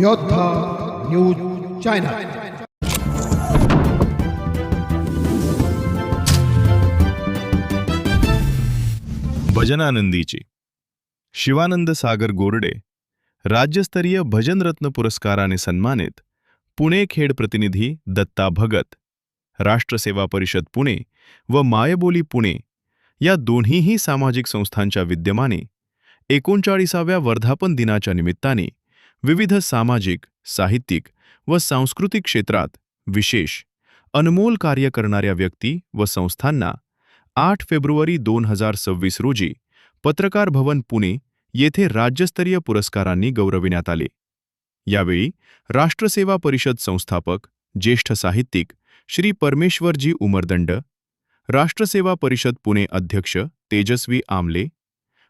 योद्धा news channel भजनानंदीची शिवानंद सागर गोरडे राज्यस्तरीय भजनरत्न पुरस्काराने सन्मानित पुणे खेड प्रतिनिधी दत्ता भगत राष्ट्रसेवा परिषद पुणे व मायबोली पुणे या दोन्हीही सामाजिक संस्थांच्या विद्यमाने एकोणचाळीसाव्या वर्धापन दिनाच्या निमित्ताने विविध सामाजिक साहित्यिक व सांस्कृतिक क्षेत्रात विशेष अनमोल कार्य करणाऱ्या व्यक्ती व संस्थांना आठ फेब्रुवारी दोन हजार सव्वीस रोजी पत्रकार भवन पुणे येथे राज्यस्तरीय पुरस्कारांनी गौरविण्यात आले. यावेळी राष्ट्रसेवा परिषद संस्थापक ज्येष्ठ साहित्यिक श्री परमेश्वरजी उमरदंड राष्ट्रसेवा परिषद पुणे अध्यक्ष तेजस्वी आमले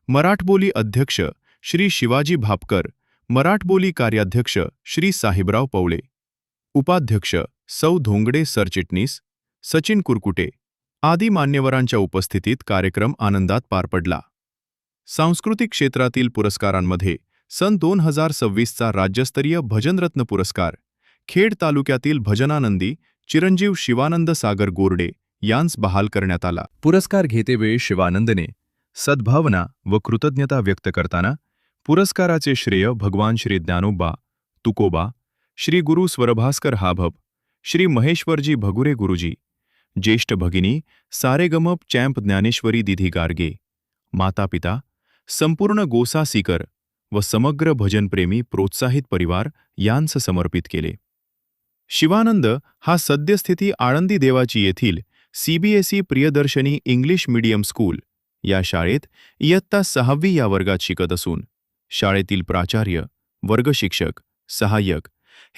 मराठबोली अध्यक्ष श्री शिवाजी भापकर मराठबोली कार्याध्यक्ष श्री साहेबराव पवळे उपाध्यक्ष सौ धोंगडे सरचिटणीस सचिन कुरकुटे आदी मान्यवरांच्या उपस्थितीत कार्यक्रम आनंदात पार पडला. सांस्कृतिक क्षेत्रातील पुरस्कारांमध्ये सन दोन हजार सव्वीसचा राज्यस्तरीय भजनरत्न पुरस्कार खेड तालुक्यातील भजनानंदी चिरंजीव शिवानंद सागर गोरडे यांस बहाल करण्यात आला. पुरस्कार घेतेवेळी शिवानंदने सद्भावना व कृतज्ञता व्यक्त करताना पुरस्काराचे श्रेय भगवान श्री ज्ञानोबा तुकोबा श्री गुरु स्वरभास्कर हाभप श्री महेश्वरजी भगुरे गुरुजी ज्येष्ठ भगिनी सारेगमप चॅम्प ज्ञानेश्वरी दिधी गार्गे मातापिता संपूर्ण गोसा सीकर व समग्र भजनप्रेमी प्रोत्साहित परिवार यांस समर्पित केले. शिवानंद हा सद्यस्थिती आळंदी देवाची येथील CBSE Priyadarshani English medium school या शाळेत इयत्ता सहावी या वर्गात शिकत असून शाळेतील प्राचार्य वर्गशिक्षक सहाय्यक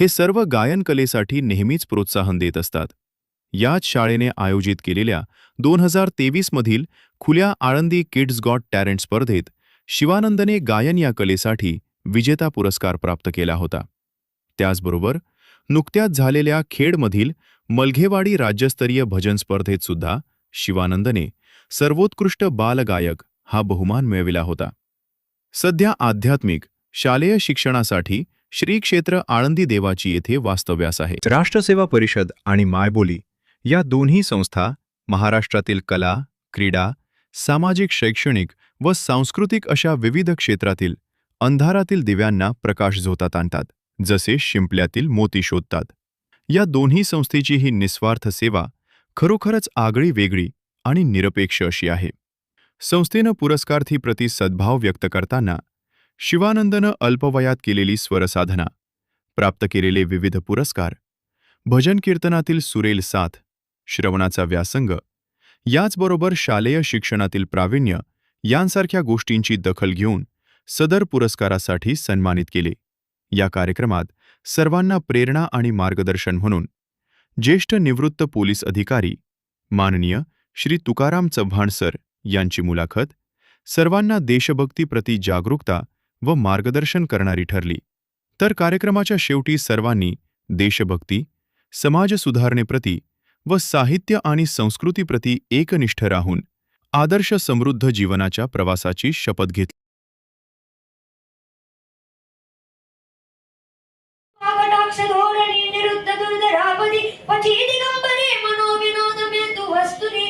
हे सर्व गायन कलेसाठी नेहमीच प्रोत्साहन देत असतात. याच शाळेने आयोजित केलेल्या दोन हजार तेवीसमधील खुल्या आळंदी किड्स गॉट टॅलेंट स्पर्धेत शिवानंदने गायन या कलेसाठी विजेता पुरस्कार प्राप्त केला होता. त्याचबरोबर नुकत्याच झालेल्या खेडमधील मलघेवाडी राज्यस्तरीय भजन स्पर्धेत सुद्धा शिवानंदने सर्वोत्कृष्ट बालगायक हा बहुमान मिळविला होता. सध्या आध्यात्मिक शालेय शिक्षणासाठी श्री क्षेत्र आळंदी देवाची येथे वास्तव्यास आहे. राष्ट्रसेवा परिषद आणि मायबोली या दोन्ही संस्था महाराष्ट्रातील कला क्रीडा सामाजिक शैक्षणिक व सांस्कृतिक अशा विविध क्षेत्रातील अंधारातील दिव्यांना प्रकाश झोतात आणतात. जसे शिंपल्यातील मोती शोधतात. या दोन्ही संस्थेची ही निस्वार्थ सेवा खरोखरच आगळी वेगळी आणि निरपेक्ष अशी आहे. संस्थेनं पुरस्कार्थीप्रती सद्भाव व्यक्त करताना शिवानंदनं अल्पवयात केलेली स्वरसाधना प्राप्त केलेले विविध पुरस्कार भजन कीर्तनातील सुरेल साथ श्रवणाचा व्यासंग याचबरोबर शालेय शिक्षणातील प्रावीण्य यांसारख्या गोष्टींची दखल घेऊन सदर पुरस्कारासाठी सन्मानित केले. या कार्यक्रमात सर्वांना प्रेरणा आणि मार्गदर्शन म्हणून ज्येष्ठ निवृत्त पोलीस अधिकारी माननीय श्री तुकाराम चव्हाण सर यांची मुलाखत सर्वांना देशभक्तीप्रती जागरूकता व मार्गदर्शन करणारी ठरली. तर कार्यक्रमाच्या शेवटी सर्वांनी देशभक्ती समाज सुधारणेप्रती व साहित्य आणि संस्कृतीप्रती एकनिष्ठ राहून आदर्श समृद्ध जीवनाच्या प्रवासाची शपथ घेतली. ధోరణి నిరుద్ధ దుర్ధరాపది పచేది కంపనే మనో వినోదమేందు వస్తుని